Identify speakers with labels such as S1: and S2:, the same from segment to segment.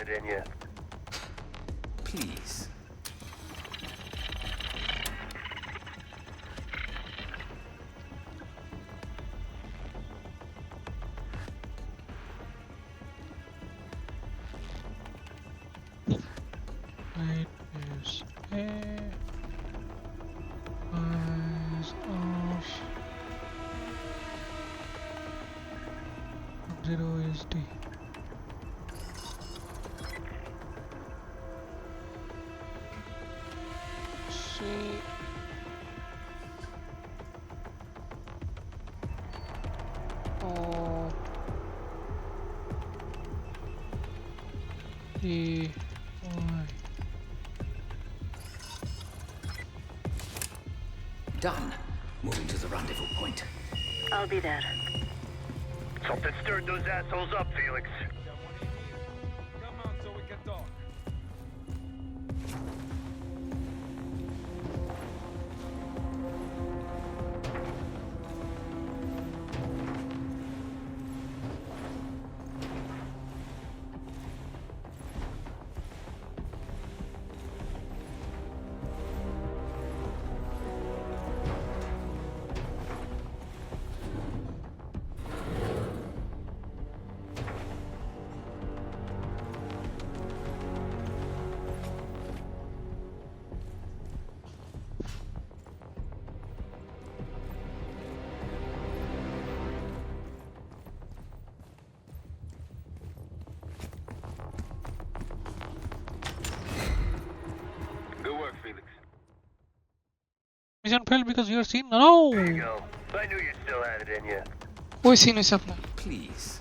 S1: Erlenię.
S2: Please.
S3: Eh. zero is D.
S2: Done. Moving to the rendezvous point.
S4: I'll be there.
S1: Something stirred those assholes up, Felix.
S3: Mission failed because you are seen. No.
S1: There you go. I knew you still had it in you.
S3: Who is seen is
S2: up
S3: now? Please.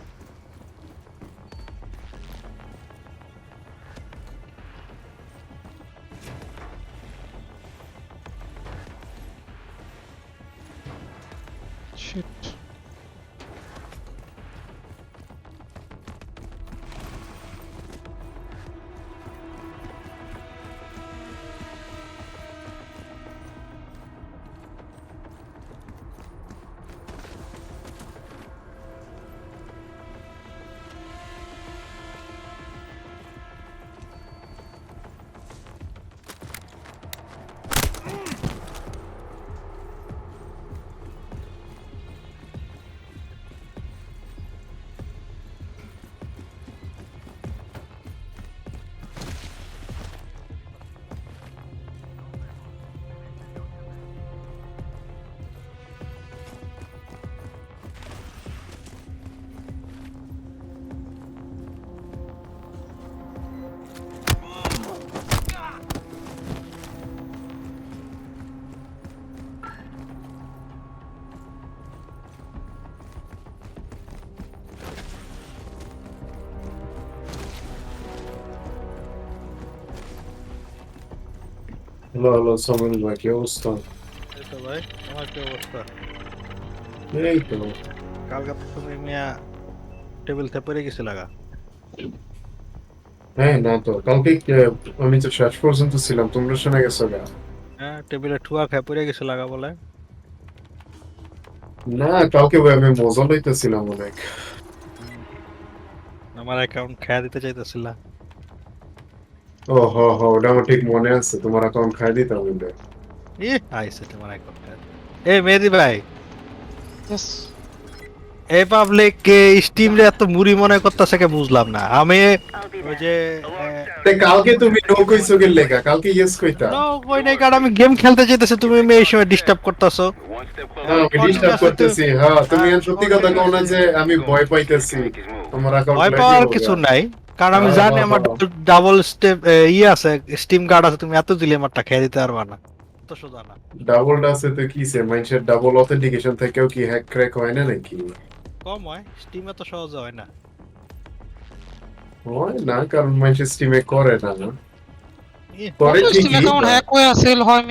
S5: Hello hello Shamil ভাই কি অবস্থা
S6: এই ভাই আমার কি অবস্থা
S5: এই তো
S6: কালকে তুমি মিয়া টেবিল থেকে পড়ে গেছে লাগা
S5: হ্যাঁ না তো কালকে আমি তো শেষ পর্যন্ত ছিলাম তোমরা শুনে গেছো গা?
S6: হ্যাঁ টেবিলে ঠুয়া খায় পড়ে গেছে লাগা বলে।
S5: না কালকে ভাই আমি মজা লইতেছিলাম অনেক।
S6: আমার অ্যাকাউন্ট খেয়া দিতে চাইতেছিলা।
S5: ও হ হ ওটা আমার ঠিক মনে আছে। তোমার অ্যাকাউন্ট খাই দিতাম
S6: ই আইছে তোমার অ্যাকাউন্ট এই মেহেদি ভাই। এই পাবলিক স্টিম রে এত মুড়ি মনে করতেছে কে বুঝলাম না। আমি ওই যে
S5: কালকে তুমি নো কইছো গেল লেখা কালকে ইয়েস কইতা।
S6: নো কই নাই কারণ আমি গেম খেলতে চাইতেছি তুমি মেয়ে এই সময় ডিস্টার্ব করতেছো।
S5: হ্যাঁ আমি ডিস্টার্ব করতেছি হ্যাঁ তুমি সত্যি কথা কও না যে আমি ভয় পাইতেছি। তোমার অ্যাকাউন্ট
S6: ভয় পাওয়ার কিছু নাই। কারণ আমি জানি আমার। ডাবল স্টেপ ইয়ে আছে স্টিম কার্ড আছে তুমি এত দিলে আমারটা খেয়ে দিতে পারবা না। তো সোজা না।
S5: ডাবল ডাসে তো কি সে? মানুষের ডাবল অথেন্টিকেশন থেকেও কি হ্যাক ক্র্যাক হয় না নাকি?
S6: কম হয় স্টিমে তো সহজে হয় না।
S5: হয় না কারণ মানুষের স্টিমে করে না। না
S6: ই,
S3: হয়ে হয়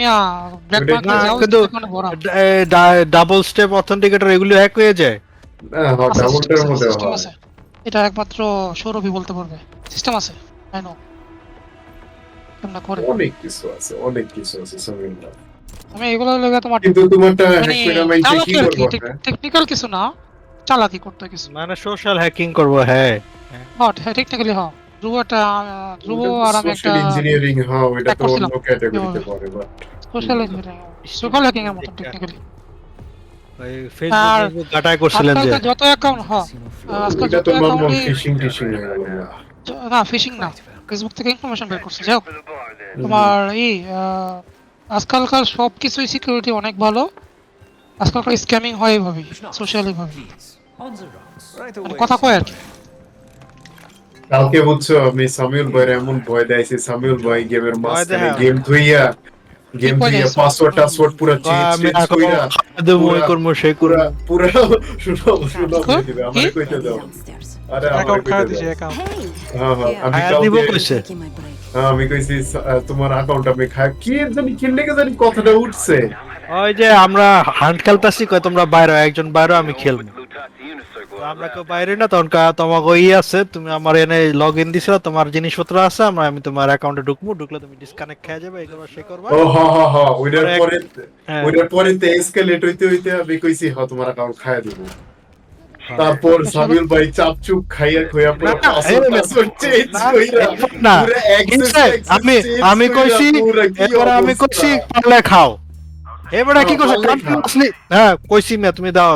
S6: ডাবল স্টেপ অথেন্টিকেটর এগুলো হ্যাক হয়ে যায়?
S5: হ্যাঁ হ্যাঁ
S3: আছে,
S5: মধ্যে হয়।
S3: আছে। এটা একমাত্র সৌরভই বলতে পারবে। সিস্টেম আছে? আই নো কেমন করে?
S5: অনেক কিছু আছে অনেক কিছু আছে ভাই।
S3: আমি এগুলো লেগে তোমার
S5: কিন্তু তোমারটা
S3: মানে? টেকনিক্যাল কিছু না চালাকি করতে কিছু।
S6: মানে সোশ্যাল হ্যাকিং করব হ্যাঁ।
S3: হট হ্যাঁ টেকনিক্যালি হ্যাঁ। ধ্রুব একটা ধ্রুব আর আমি একটা
S5: সোশ্যাল ইঞ্জিনিয়ারিং হ্যাঁ
S3: back
S5: তো অন্য ক্যাটাগরিতে পড়ে but
S3: social engineering social hacking এর মতন টেকনিক্যালি আর
S6: গাটায় করছিলেন যে
S3: আজকালকার যত অ্যাকাউন্ট হ আজকাল যত
S5: তো নর্মাল ফিশিং টিশিং হয়ে গেল না।
S3: না ফিশিং না ফেসবুক থেকে ইনফরমেশন বের করছে যাই হোক
S1: For the bar then.
S3: তোমার এই আজকালকার সব কিছুই সিকিউরিটি অনেক ভালো আজকালকার স্ক্যামিং হয় এইভাবেই সোশ্যালি ভাবে. মানে কথা কয় আর কি
S5: কালকে বুঝছ আমি সামিউল ভাইয়ের এমন ভয় দেয়ছি সামিউল ভাই গেমের মাঝখানে গেম ধুইয়া গেম
S3: দেখাইছো?
S5: পাসওয়ার্ড টাসওয়ার্ড পুরো চেঞ্জ চেঞ্জ কইরা
S6: দেবো ওই
S5: পুরা-
S6: করব সেই
S5: পুরা
S6: করব
S5: শুনো শুনো
S3: কি?
S5: দিবে আমারে কইতে দাও। আরে আমারে কইতে দাও। হ্যাঁ হ্যাঁ আমি
S6: দিব কইছে.
S5: হ্যাঁ আমি কইছি তোমার অ্যাকাউন্ট আমি খাই কি জানি কি লেগে জানি কথাটা উঠছে।
S6: ওই যে আমরা হান্ট খেলতাছি কয় তোমরা বাইরে একজন বাইরে আমি খেলব। আমরা কেউ বাইরে না তখন তোমাকে ওই আছে তুমি আমার এনে লগ ইন দিছিল তোমার জিনিসপত্র আছে আমরা আমি তোমার অ্যাকাউন্টে ঢুকবো ঢুকলে তুমি ডিসকানেক্ট খেয়ে যাবে এই করবা সে করবা।
S5: ও হ হ হ ওইটার
S6: পরে হ্যাঁ।
S5: ওইটার পরে তে এসকেলেট হইতে হইতে আমি কইছি হ তোমার অ্যাকাউন্ট দিব। তারপর সামিউল ভাই চাপচুপ খাইয়া খইয়া পুরো পাসওয়ার্ড চেঞ্জ কইরা
S6: না, আমি আমি কইছি এবার আমি। কইছি পারলে খাও। এবারে কি
S5: হ্যাঁ,
S6: কইছে হ্যাঁ কইছি মে তুমি দাও।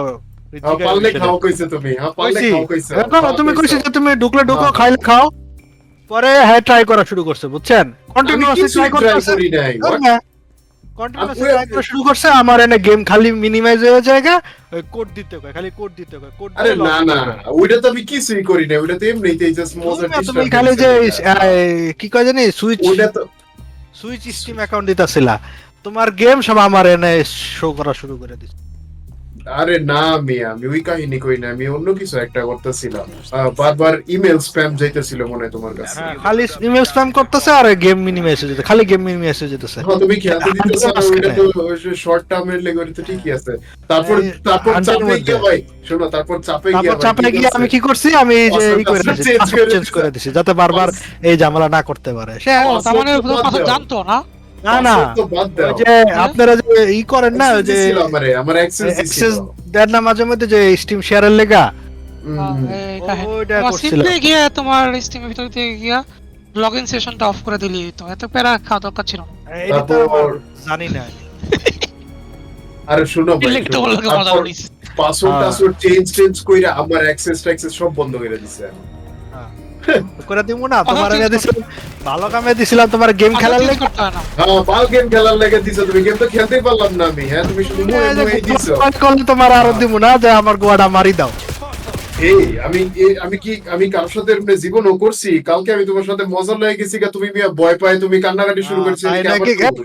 S5: পারলে খাও কইছে তুমি পারলে
S6: কইছি।
S5: খাও কইছে।
S6: না, না, তুমি কইছি যে তুমি ঢুকলে ঢুকো। খাইলে খাও পরে হ্যাঁ ট্রাই করা শুরু করছে বুঝছেন? কন্টিনিউয়াসলি ট্রাই
S5: ট্রাই
S6: করতেছে
S5: করি নাই what?
S6: কন্টিনিউয়াসলি ট্রাই করা শুরু করছে আমার এনে গেম খালি মিনিমাইজ হয়ে জায়গা কোড দিতে কয় খালি কোড দিতে কয় কোড
S5: আরে না না ওইটা তো আমি কিছুই করি না ওইটা তো এমনিতেই জাস্ট মজার
S6: তুমি খালি যে কি কয় জানি সুইচ
S5: ওইটা তো
S6: সুইচ স্টিম অ্যাকাউন্ট দিতাছিলা। তোমার গেম সব আমার এনে শো করা শুরু করে দিছে
S5: আরে না মিয়া আমি ওই কাহিনী কই না আমি অন্য কিছু একটা করতেছিলাম। বারবার ইমেল স্প্যাম যাইতেছিল মনে হয় তোমার কাছে।
S6: হ্যাঁ, খালি ইমেল স্প্যাম করতেছে আর গেম মিনিমাইজ হয়ে যেতে খালি গেম মিনিমাইজ হয়ে যেতেছে
S5: হ্যাঁ তুমি খেলতে দিতেছ ওইটা তো শর্ট টার্মের লেগে ওইটা তো ঠিকই আছে। তারপর তারপর চাপে। গিয়ে ভাই শোনো তারপর চাপে গিয়ে
S6: তারপর চাপে গিয়ে আমি কি করছি? আমি এই যে ই করে চেঞ্জ করে দিছি। যাতে বারবার এই ঝামেলা না করতে পারে। সে
S3: তার মানে। জানতো না?
S6: না না। যে আপনারা যে ই করেন না যে
S5: আমার অ্যাক্সেস
S6: দেন না মাঝে মধ্যে যে স্টিম শেয়ারের লেগা।
S3: হ্যাঁ, এই
S6: ও-
S3: কাহিনী।
S6: ওইটা
S3: তোমার
S6: করছিল।
S3: simply গিয়ে তোমার স্টিমের ভিতর থেকে গিয়া লগ ইন সেশনটা অফ করে দিলি তো এত প্যারা খাওয়া দরকার ছিল না।
S6: জানি না।
S5: আরে শুনো পাসওয়ার্ড
S6: হ্যাঁ।
S5: টাসওয়ার্ড চেঞ্জ চেঞ্জ কইরা আমার অ্যাক্সেস ট্যাক্সেস সব বন্ধ করে দিছে
S6: করে দিব না তোমার দিছিলাম ভালো কামে দিছিলাম তোমার গেম খেলার
S3: চেঞ্জ করতে না।
S5: হ্যাঁ বাল গেম খেলার লেগে দিছো তুমি গেম তো খেলতেই পারলাম না আমি হ্যাঁ তুমি শুধু মুয়ে দিছো।
S6: করলে তোমার আরও দিব না যে আমার গোয়াটা মারি দাও।
S5: এই আমি আমি কি আমি কারোর সাথে এমনি জীবনও করছি? কালকে আমি তোমার সাথে মজা লেগে গেছি তুমি মিয়া ভয় পায় তুমি কান্নাকাটি শুরু করছ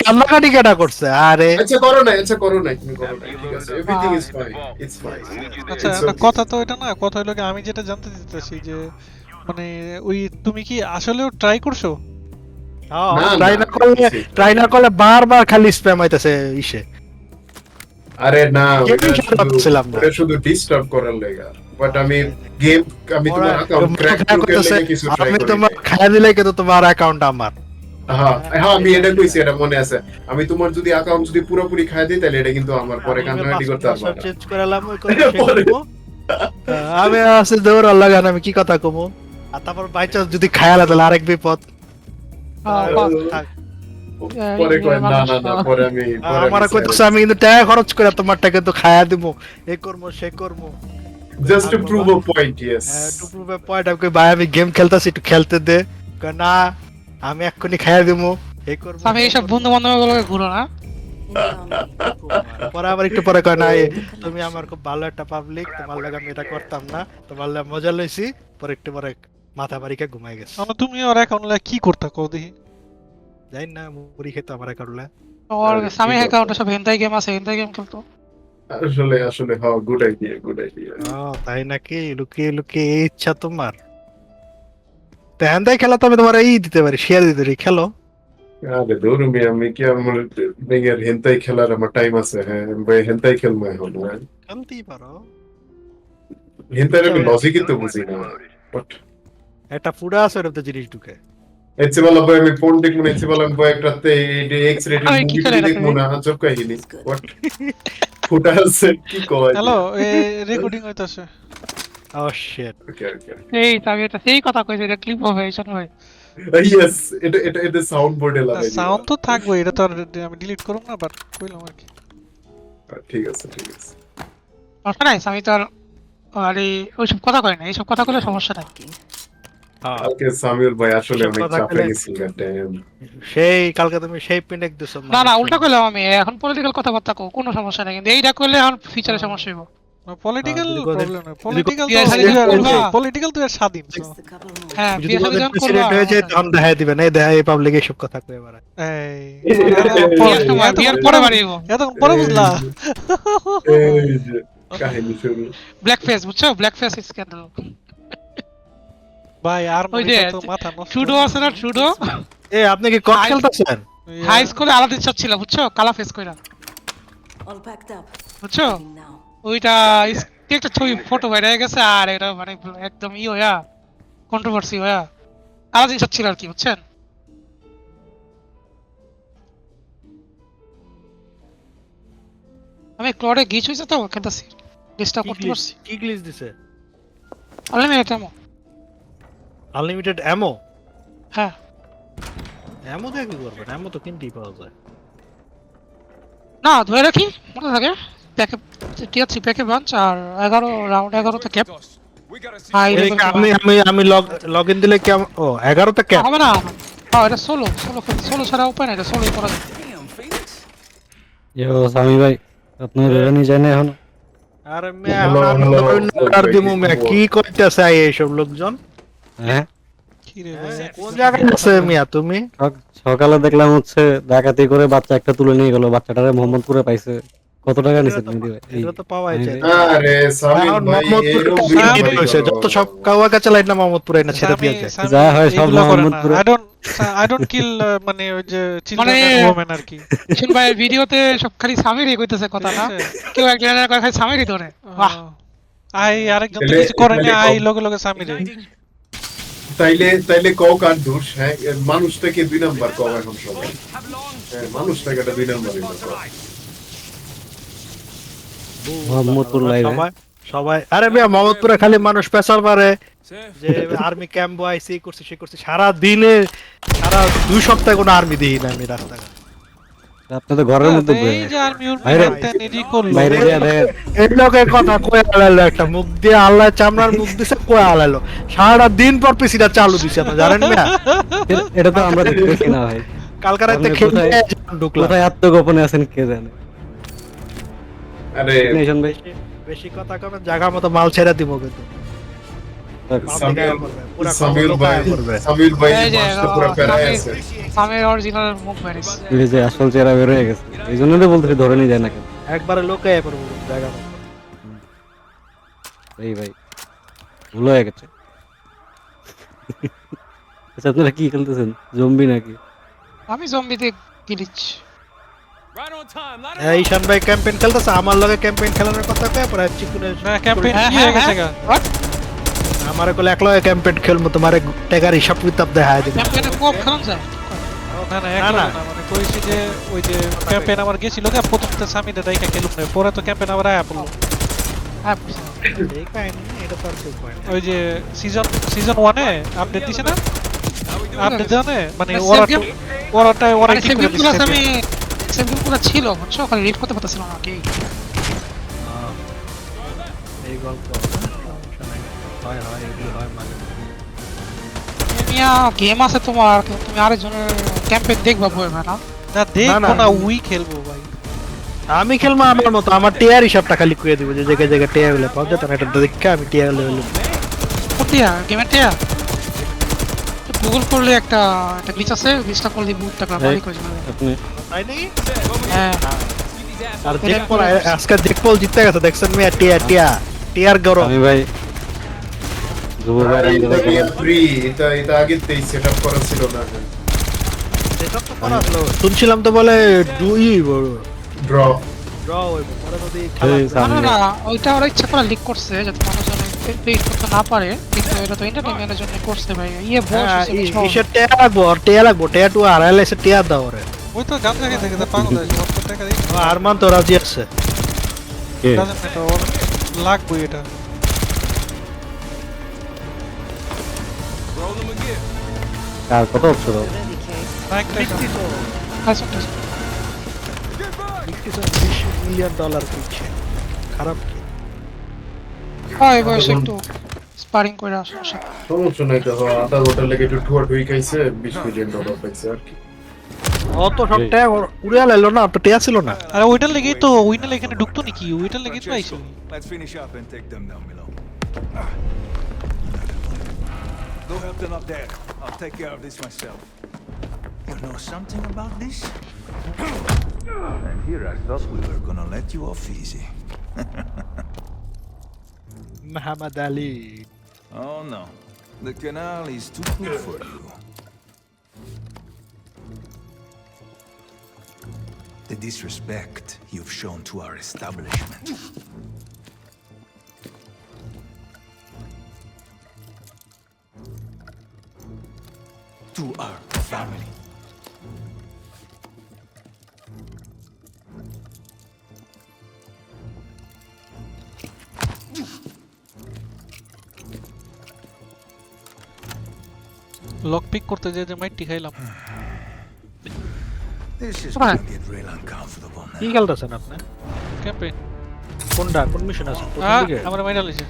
S6: কান্নাকাটি কেটা করছে? আরে।
S5: আচ্ছা করো না আচ্ছা করো না তুমি করো না ঠিক আছে everything is fine it's fine
S7: আচ্ছা. কথা তো এটা না কথা হলো কি, আমি যেটা জানতে চাইছি যে মানে ওই তুমি কি আসলেও ট্রাই করছ?
S6: ট্রাই
S5: না,
S6: না করলে ট্রাই না করলে বারবার খালি স্প্যাম আইতাছে ইসে।
S5: আরে না ওটা শুধু- ডিস্টার্ব করার লেগা। বাট আমি গেম আমি তোমার অ্যাকাউন্ট ক্র্যাক করতে কিছু ট্রাই
S6: আমি তোমার। দিলে কিন্তু তোমার অ্যাকাউন্ট আমার।
S5: হ্যাঁ হ্যাঁ আমি এটা কইছি এটা মনে আছে। আমি তোমার যদি অ্যাকাউন্ট যদি পুরোপুরি খাই দিই তাহলে এটা কিন্তু আমার পরে কান্নাকাটি করতে পারব
S6: চেঞ্জ করালাম ওই করে আমি আছে দৌড় লাগান আমি কি কথা কমু? আর তারপর বাই চান্স যদি খায়ালা তাহলে আরেক বিপদ।
S3: হ্যাঁ,
S5: পরে আমি পরে
S6: আমার কইতেছে আমি কিন্তু টাকা খরচ করে তোমারটা কিন্তু খায়া দিব। এ করব সে করব।
S5: Just to prove a point yes
S6: to prove a point আমি ভাই আমি গেম খেলতাছি একটু খেলতে দে। না আমি এক্ষুনি খাইয়া দিব। এ করব
S3: আমি এইসব বন্ধু বান্ধব ঘুরো না।
S6: পরে আবার একটু পরে কয় না তুমি আমার খুব ভালো একটা পাবলিক তোমার লাগে আমি এটা করতাম না। তোমার লাগে মজা লইছি পরে একটু পরে মাথা বাড়িকে ঘুমাই গেছে।
S7: তুমি ওর অ্যাকাউন্ট কি করতা কও দেখি।
S6: যাই না মুড়ি খেতে আমার করলে
S3: ওর
S5: আরে,
S3: স্বামী অ্যাকাউন্টে সব হেন্তাই গেম আছে হেন্তাই গেম খেলতো।
S5: আসলে আসলে হ্যাঁ গুড আইডিয়া গুড আইডিয়া
S6: তাই নাকি? লুকিয়ে লুকিয়ে এই ইচ্ছা তোমার। তেহান দেয় খেলা তো আমি তোমার এই দিতে পারি শেয়ার দিতে পারি খেলো।
S5: আরে দূর মি আমি কি আমার বেঙ্গের হেন্তাই খেলার আমার টাইম আছে? হ্যাঁ ভাই হেন্তাই খেলব এখন হ্যাঁ।
S6: খেলতেই পারো।
S5: হেন্তাই আমি লজিকই তো বুঝি না। বাট
S6: একটা ফুডা আছে ওটাতে জিনিস ঢুকে।
S5: এসে বলা ভাই আমি ফোন দেখব না এসে বলা ভাই একটা এক্স রেটেড
S3: আমি কি
S5: মুভি
S3: করে
S5: দেখব? না আজব কাহিনী। হোয়াট ফুটা আছে কি কয়?
S7: হ্যালো এ রেকর্ডিং হইতাছে।
S6: ও শিট
S5: ওকে ওকে
S3: এই আমি এটা সেই কথা কইছি এটা ক্লিপ হবে এইসব ভাই
S5: ইয়েস এটা এটা এটা সাউন্ড বোর্ডে লাগাই
S7: সাউন্ড তো থাকবে এটা তো আর আমি ডিলিট করব না বাট কইলাম আর কি।
S5: ঠিক আছে ঠিক আছে।
S3: সমস্যা নাই আমি তো আর আরে ওইসব কথা কই না এইসব কথা কইলে সমস্যা নাই।
S6: হ্যাঁ,
S5: কালকে সামিউল ভাই আসলে অনেক চাপে
S6: বলে- সেই কালকে তুমি সেই পিনেক দিছো
S3: না না উল্টা কইলাম আমি এখন পলিটিক্যাল কথাবার্তা কও কোনো সমস্যা নাই কিন্তু এইটা কইলে এখন ফিউচারে সমস্যা হইব।
S7: পলিটিক্যাল প্রবলেম না পলিটিক্যাল তো
S3: শাদী যখন করবা?
S7: পলিটিক্যাল তো স্বাধীন so,
S2: Just a couple more.
S3: হ্যাঁ
S6: যদি
S3: বিয়ে শাদী যখন করবা
S6: হয়ে যায় তখন দেখা দিবেন এই পাবলিক কথা
S3: বিয়ের পরে বাড়িব
S7: এতক্ষণ পরে বুঝলা।
S3: ব্ল্যাক ফেস বুঝছ? ব্ল্যাক ফেস স্ক্যান্ডাল
S7: ভাই আর
S3: ওই যে,
S7: মাথা নষ্ট
S3: ট্রুডো আছে না ট্রুডো
S6: এ আপনি কি খেলতেছেন?
S3: হাই স্কুলে আলাদা ইচ্ছা ছিল বুঝছ? কালা ফেস কইরা।
S2: All packed up.
S3: বুঝছ? ওইটা একটা ছবি ফটো বাইরে গেছে আর এটা মানে একদম ই হইয়া কন্ট্রোভার্সি হইয়া। আলাদা ইচ্ছা ছিল আর কি বুঝছেন? আমি ক্লডে গিচ হয়েছে তো খেলতেছি।
S6: কি
S3: করতে পারছি।
S6: কি গ্লিচ দিছে?
S3: আনলিমিটেড এমন
S6: আনলিমিটেড অ্যামো
S3: হ্যাঁ।
S6: অ্যামো দিয়ে কি করবেন অ্যামো তো কিনতেই পাওয়া যায়।
S3: না ধরে রাখি মনে থাকে। প্যাকে টিয়ার থ্রি প্যাকে বাঞ্চ আর এগারো রাউন্ড এগারোতে ক্যাপ
S6: আমি আমি আমি লগ লগ ইন দিলে কেমন ও 11 তে ক্যাপ
S3: হবে না। হ্যাঁ এটা সোলো সোলো সোলো ছাড়া উপায় না এটা সোলোই করা যায়।
S4: ইয়ো সামি ভাই আপনার রেরানি যায় না এখনও?
S6: আরে মিয়া
S5: Hello,
S6: আমি
S5: hello,
S6: অন্য
S5: hello,
S6: অর্ডার দিমু
S5: hello.
S6: মিয়া কি করতেছে এই এইসব লোকজন?
S4: হ্যাঁ?
S7: কি রে ভাই?
S6: কোন জায়গায় আছে মিয়া তুমি?
S4: সকালে দেখলাম হচ্ছে ডাকাতি করে বাচ্চা একটা তুলে নিয়ে গেল। বাচ্চাটারে মোহাম্মদপুরে পাইছে। কত টাকা নিছে তুমি
S6: এটা তো পাওয়াই যায়।
S5: আরে ভাই?
S6: যত সব কাওয়া কাছে লাইন না মোহাম্মদপুরে না ছেড়ে দিয়ে যায়
S4: যা হয় সব মোহাম্মদপুরে।
S7: I don't I don't kill মানে ওই যে চিলড্রেন
S3: মানে-
S7: ওমেন আর কি।
S3: কিষণ ভাইয়ের ভিডিওতে সব খালি সামিরই কইতেছে কথা না? কেউ একজন আর কয় খালি সামিরই ধরে। বাহ।
S7: আই আরেকজন তো কিছু করেনি
S5: তাহলে
S7: আই লগে লগে সামি রে
S5: তাইলে তাইলে কক আর দোষ হ্যাঁ? মানুষটাকে দুই নাম্বার কক এখন সবাই। হ্যাঁ, মানুষটাকে একটা দুই নাম্বার
S4: মোহাম্মদপুর লাইভে
S6: সবাই আরে মিয়া মোহাম্মদপুরে খালি মানুষ পেশাল মারে যে আর্মি ক্যাম্প আইসি করছে সে করছে সারা দিনে সারা দুই সপ্তাহে কোনো আর্মি দিই না আমি রাস্তাঘাট।
S4: আপনি ঘরের মধ্যে
S7: এই
S4: বসে।
S7: যে আর্মি উর্মি
S4: বাইরে-
S7: করতেন এডি করল।
S4: বাইরে
S6: এই লোকের কথা কয়ে আলাইলো একটা মুখ দিয়ে আল্লাহ চামড়ার মুখ দিছে কয়ে আলাইলো সারা দিন পর পিসিটা চালু দিছে আপনি জানেন মিয়া
S4: এটা তো আমরা দেখি না ভাই।
S6: কালকে রাতে
S4: আপনি
S6: খেলে
S4: কোথায়- আত্মগোপনে আছেন কে জানে?
S5: আরে
S4: নেশন ভাই।
S6: বেশি কথা কবে জায়গা মতো মাল ছেড়ে দিব কিন্তু।
S4: আসল চেহারা বের হয়ে গেছে। এই জন্য তো ধরে নিয়ে যায় না কেন
S6: একবারে লোকায় পড়ব জায়গা
S4: এই ভাই ভুল হয়ে গেছে। আচ্ছা আপনারা কি খেলতেছেন? জম্বি নাকি?
S3: আমি জম্বিতে গিলিচ
S6: এই ঈশান ভাই ক্যাম্পেইন খেলতেছে আমার লগে ক্যাম্পেইন খেলানোর কথা কয়ে পরে চিকুনে
S7: না ক্যাম্পেইন
S3: হ্যাঁ,
S7: কি হয়ে
S3: হ্যাঁ,
S7: গেছে
S6: কলে এক লগে ক্যাম্পেইন খেলমু তোমারে টাকার হিসাব কিতাব দেখায়
S3: কোপ খেলাম যায়
S7: না এক মানে কইছি যে ওই যে ক্যাম্পেইন আমার গেছিল গা প্রথম তো সামি দে দাইকা খেলুম না পরে তো ক্যাম্পেইন আবার আয়া পড়ল
S3: হ্যাঁ।
S7: ওই যে সিজন সিজন 1 এ আপডেট দিছে না আপডেট জানে মানে ওরা ওরাটাই ওরা কি করে
S3: আমি গেমগুলো ছিল বুঝছ খালি রিড করতে পারতেছিলাম না কি
S6: এই গল্প সমস্যা নাই। হয় হয় এগুলো হয় মাঝে মাঝে।
S3: মিয়া গেম আছে তোমার তুমি আরেকজনের ক্যাম্পেইন দেখবা বই না।
S7: না দেখব
S6: না, না।
S7: না উই খেলব ভাই।
S6: আমি খেলব আমার মতো আমার টিয়ার হিসাবটা খালি করে দিব যে জায়গায় জায়গায় পাওয়া এটা দেখে আমি টিয়া লেভেল
S3: কোনটিয়া গেমের টিয়া গুগল করলে একটা একটা গ্লিচ আছে গ্লিচটা করলে বুট টাকা মালিক হয়ে যাবে।
S6: তাই নাকি?
S3: হ্যাঁ।
S6: আর জেকপল আজকে জেকপল জিতে গেছে দেখছেন মিয়া টিয়া টিয়া টিয়ার গরম
S4: আমি ভাই যুব ভাই
S5: এটা কি ফ্রি এটা এটা আগে তেই সেটআপ করা ছিল না
S6: সেসব তো করা আসলো। শুনছিলাম তো বলে দুই বড়।
S5: ড্র
S6: ড্র হইব পরে যদি খেলা
S3: না
S4: সামনে।
S3: না না ওইটা ওরা ইচ্ছা করে লিক করছে যাতে মানুষজন পেইড করতে না পারে। কিন্তু এটা তো এন্টারটেইনমেন্টের জন্য করছে ভাই। ইয়ে বস হিসেবে
S6: ই-
S3: সব।
S6: ইসের টিয়া লাগবো আর টিয়া লাগবো টিয়া টু আর এল এসে টিয়া দাও রে
S7: ওই তো গান থেকে টাকা দিই
S6: আরমান তো রাজি আছে।
S7: লাগবে এটা।
S4: কার কত হচ্ছে তো
S2: Ready, Case.
S7: না একটা
S3: আচ্ছা
S6: মিলিয়ন ডলার খারাপ কি?
S3: হয় এই একটু স্পারিং করে আসা আসা।
S5: সমস্যা নাই তো আধা ঘণ্টার লেগে একটু ঠুয়া ঠুই খাইছে বিশ মিলিয়ন ডলার পাইছে আর কি।
S6: অত সব উড়ে লাইলো না তো টেয়া ছিল না।
S7: আরে ওইটার লেগেই তো উইনার এখানে ঢুকতো নাকি? ওইটার লেগেই তো.
S8: Go help them up there. I'll take care of this myself. You know something about this? and here I thought we were gonna let you off easy.
S6: Muhammad Ali.
S8: Oh no. The canal is too cool for you. The disrespect you've shown to our establishment. To our family.
S7: Lock pick করতে যে যে মাইটটি খাইলাম
S8: This is
S3: Come on.
S8: get real uncomfortable now.
S6: কি খেলতেছেন আপনি
S7: ক্যাম্পে
S6: কোনটা কোন mission আছে?
S7: আমার মাইরা লিছে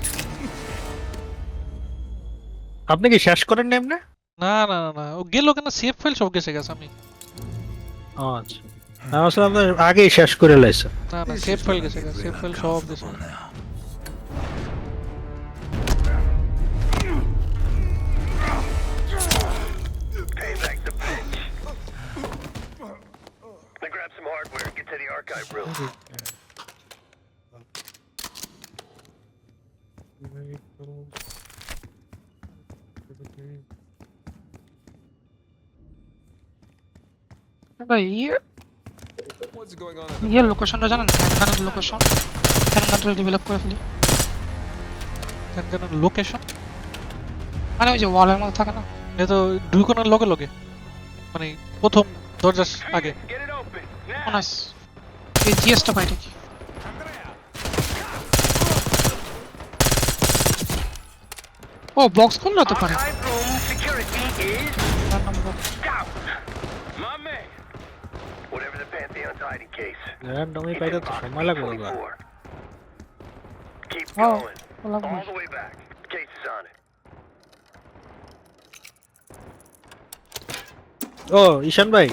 S6: আপনি কি শেষ করেন না এমনি
S7: না না না না। ও গেল কেন? সেফ ফাইল সব গেছে গেছে আমি।
S6: আচ্ছা। আমি আসলে আপনি আগেই শেষ করে লাইছে।
S7: না না সেফ ফাইল গেছে গেছে সেফ ফাইল সব গেছে।
S3: ভাই ইয়ে ইয়ে লোকেশনটা জানেন? হ্যান্ডগানের লোকেশন হ্যান্ডগানটা ডেভেলপ করে ফেলি।
S7: লোকেশন
S3: মানে ওই যে ওয়ালের মধ্যে থাকে না?
S7: এ তো ঢুকানোর লগে লগে। মানে প্রথম দরজার আগে.
S3: নাইস এই জিএসটা পাইটা কি ও বক্স খুললে হতে পারে।
S6: यार डोमी पे
S1: तो Keep going. All the way back. Case is on it.
S6: Oh, Ishan bhai.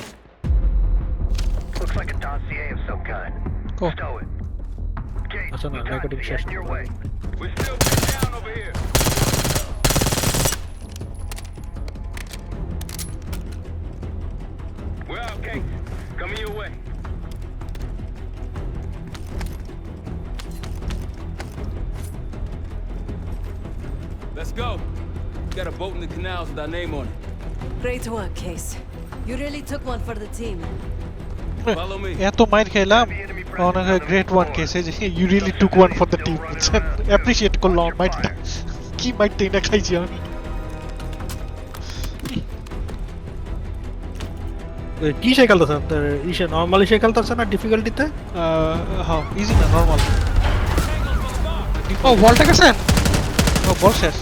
S1: Looks like a dossier of some kind. Stow it. Case, we got. Get your way. We're down over here. We're out, Case. Coming your way.
S9: Let's go. Got a boat in the canals with our name on it.
S2: Great work, Case. You really took one for the team.
S9: Follow me.
S7: এত মাইর খেলাম অনেক great one কেসে যে you really took one for the team appreciate করলাম মাইটটা কি মাইটটা এটা খাইছি আমি
S6: এ, কি সে খেলতেছেন আপনার ইসে নর্মালি সে খেলতেছে না ডিফিকাল্টিতে
S7: হ্যাঁ ইজি না নর্মাল
S3: ও বলটা দেখছেন
S7: বল শেষ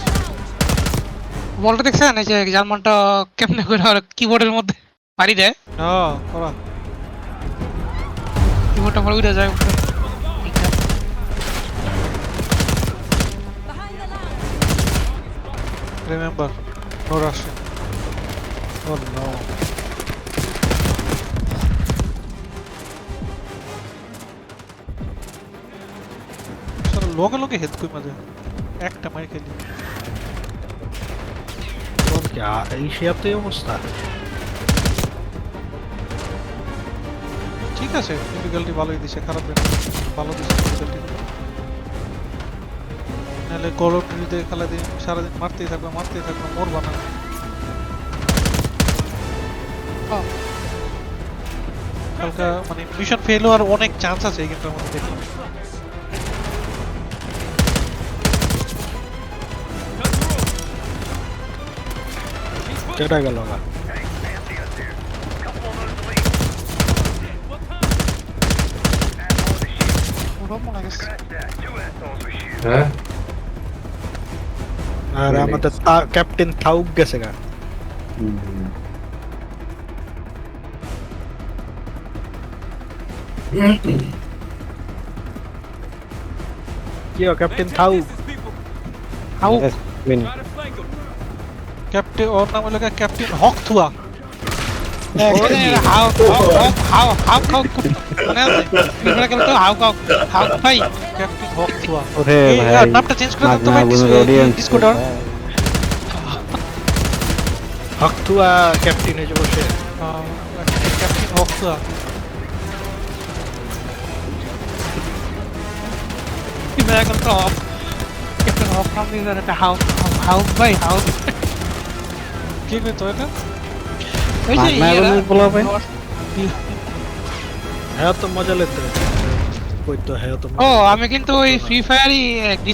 S3: বলটা দেখছেন? এই যে জার্মানটা কেমনে করে আর কিবোর্ডের মধ্যে? পারি দেয়?
S7: হ্যাঁ করা।
S3: কিবোর্ডটা পরে উড়ে যায়.
S7: রিমেম্বার নো রাশ ও নো লগে লগে হেড কই মাঝে একটা মার খেলি।
S6: তোর কি এই অবস্থা?
S7: ঠিক আছে ডিফিকাল্টি ভালোই দিছে খারাপ না ভালো দিছে ডিফিকাল্টি নাহলে কল অফ ডিউটিতে খেলা দিন সারাদিন মারতেই থাকবে মারতেই থাকবে মরবা না।
S3: ও,
S7: হালকা মানে মিশন ফেল হওয়ার অনেক চান্স আছে কিন্তু আমরা দেখলাম
S6: টেরা গেল
S1: আমার
S5: হ্যাঁ
S6: আর আমাদের ক্যাপ্টেন থাউক গেছে গা কি ক্যাপ্টেন
S9: থাউক থাউক
S7: ক্যাপ্টেন ওর নাম হলো ক্যাপ্টেন হক থুয়া
S3: মানে
S7: হক নামটা চেঞ্জ করে ডিসকোডার
S6: হকতুয়া ক্যাপ্টেন হয়েছে বসে
S7: ক্যাপ্টেন হক
S3: বিপরে গেল তো ক্যাপ্টেন অফ নাম দিয়ে একটা হাউ হাউ ভাই হাউ
S7: কি কইতো এটা
S3: ওই যে
S4: মাগনা
S3: ইয়েরা,
S4: গুণের পোলাপাইন।
S6: হ্যাঁ তো মজা লেতে কই তো হ্যাঁ তো
S3: ও আমি কিন্তু ওই ফ্রি ফায়ারই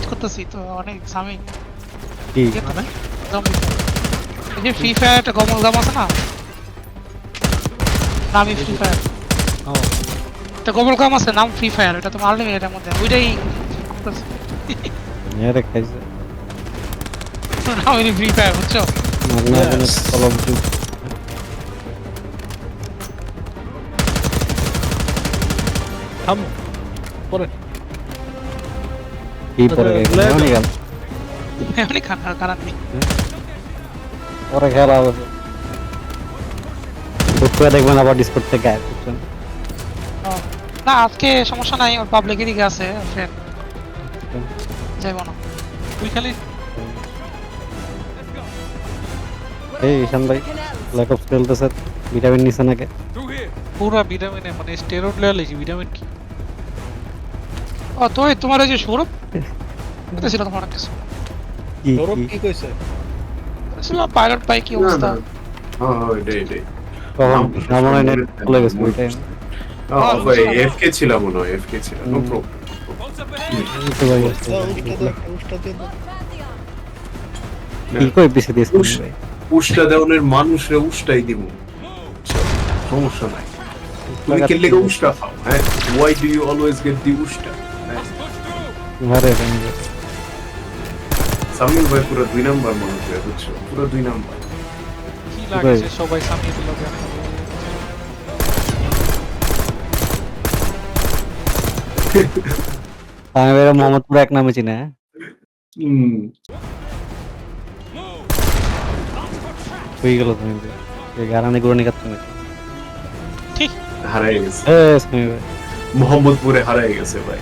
S3: করতেছি তো অনেক সামি
S4: কি?
S3: মানে এই যে ফ্রি ফায়ার একটা গমল গাম আছে না? নামই ফ্রি ফায়ার
S6: ও।
S3: একটা গমল গাম আছে নাম ফ্রি ফায়ার এটা তো এটার মধ্যে। ওইটাই করতেছি।
S4: এরে খাইছে।
S3: নাম ফ্রি ফায়ার বুঝছ?
S4: মাগনা গুণের Call of Duty।
S6: থাম পরে
S4: কি পরে
S6: আচ্ছা,
S4: গেল
S6: leg-
S4: গেল
S3: এমনি নেই
S4: পরে খেলা হবে করে দেখবেন আবার ডিসকর্ড থেকে গায়েব বুঝছেন
S3: না আজকে সমস্যা নাই ওর পাবলিক এদিকে আছে ফ্রেন্ড যাইব না।
S7: তুই খালি
S4: এই ঈশান ভাই ব্ল্যাক অপস খেলতেছে ভিটামিন নিছে নাকি.
S7: পুরা ভিটামিনে মানে স্টেরয়েড লয়ে লাইছি ভিটামিন কি?
S3: ও তো এই তোমার ওই যে সৌরভ? এটা ছিল তোমার কিছু।
S4: কি
S6: সৌরভ
S4: কি
S6: কইছে?
S3: ছিল পাইলট পাই কি অবস্থা?
S5: হ্যাঁ এটাই এটাই
S4: কখন আমার মনে হয় নেট চলে গেছে ওই টাইম
S5: এফকে ছিলাম মনে হয় এফকে ছিলাম নো প্রবলেম.
S4: কি কই পিছে দিয়েছেন ভাই
S5: উষ্টা দেওয়ানের মানুষরে উষ্টাই দিব। সমস্যা নাই। তুমি
S4: লাগাতে
S5: কে লেগে
S4: দিবো।
S5: উষ্টা খাও হ্যাঁ? Why do you always get the উষ্টা?
S4: আরে
S5: সামিল ভাই পুরো দুই নাম্বার মানুষ হয়ে বুঝছ পুরো দুই নাম্বার।
S7: কি লাগছে সবাই
S4: আমি বেরা মোহাম্মদপুর এক নামে চিনে। হ্যাঁ?
S5: হুম
S4: হয়ে গেল তুমি এই গারানি গুরানি কাজ তুমি।
S5: হারাই গেছে।
S4: এ সামি ভাই।
S5: মোহাম্মদপুরে হারাই গেছে ভাই।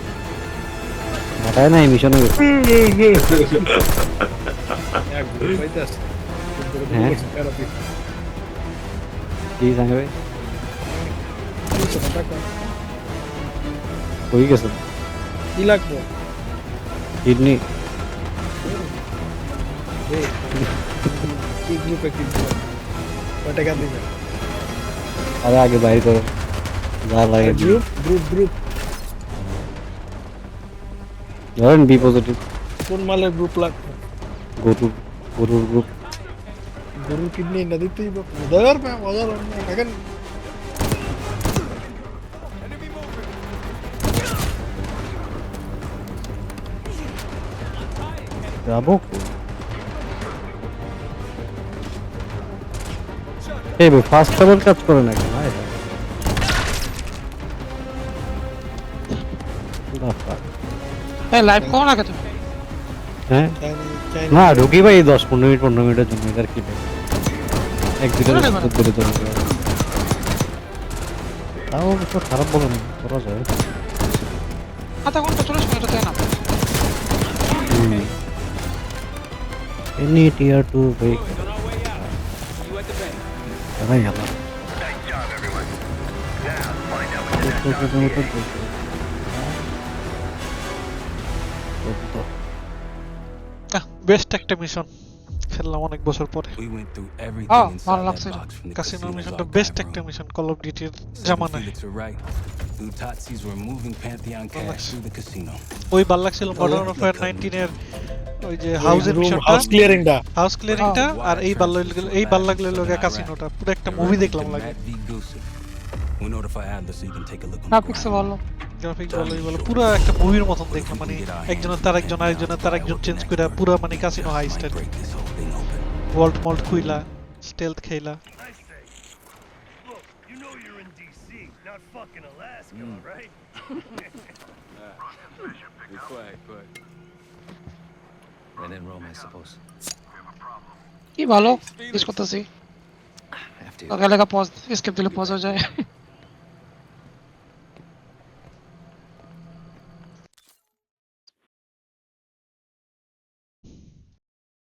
S4: হঠাৎ নাই মিশনে গেছে। হ্যাঁ। কি সামি ভাই? হয়ে গেছে।
S6: কি লাগবে?
S4: কিডনি।
S6: কি গ্রুপে কি কয় টাকা দিবে
S4: আরে আগে বাইর করো যা লাগে
S6: গ্রুপ গ্রুপ গ্রুপ
S4: ধরেন বি পজিটিভ
S6: কোন মালের গ্রুপ লাগবে?
S4: গরুর গরুর গ্রুপ
S6: গরুর কিডনি না দিতেই বা মজার না মজার না দেখেন।
S4: যাব এই ফার্স্ট ট্রাভেল কাজ করে না কেন।
S3: এই লাইভ করো না কে তুমি
S4: হ্যাঁ? না ঢুকি ভাই দশ পনেরো মিনিট পনেরো মিনিটের জন্য এটার কি? এক দুটো
S3: করে
S4: চলে যাবে তাও তো খারাপ বলো না করা যায়।
S3: আধা ঘণ্টা চল্লিশ মিনিট তাই না।
S4: এনি টিয়ার টু ভাই।
S9: The
S1: next
S7: বেস্ট একটা মিশন খেললাম অনেক বছর পরে
S9: We went through everything
S3: Oh,
S9: inside
S3: ভালো
S9: that
S3: লাগছে।
S9: box from the
S7: কাসিনো মিশনটা বেস্ট একটা. মিশন কল অফ ডিউটির জামানায়
S9: right. Blue were moving Pantheon cash through the casino.
S7: ওই ভালো লাগছিল মডার্ন 19 এর ওই যে হাউসের
S6: হাউস ক্লিয়ারিংটা
S7: হাউস ক্লিয়ারিংটা আর এই ভালো লাগল এই ভালো লাগল লোকে কাসিনোটা পুরো একটা মুভি দেখলাম লাগে।
S9: Ground.
S3: ভালো।
S7: গ্রাফিক্স ভালোই ভালো। পুরো একটা মুভির মতন দেখলাম মানে একজনের তার একজন আরেকজনের তার একজন চেঞ্জ করে পুরো মানে কাসিনো হাই স্টাইল. ওয়ার্ল্ড মল্ট খুইলা স্টেলথ খেলা
S1: You know you're in D.C., not fucking Alaska, right?
S9: Good flag, but
S8: And in Rome, I suppose.
S3: কি ভালো ইউজ করতেছি
S8: After
S3: ওকে লেখা পজ স্কেপ দিলে পজ হয়ে যায়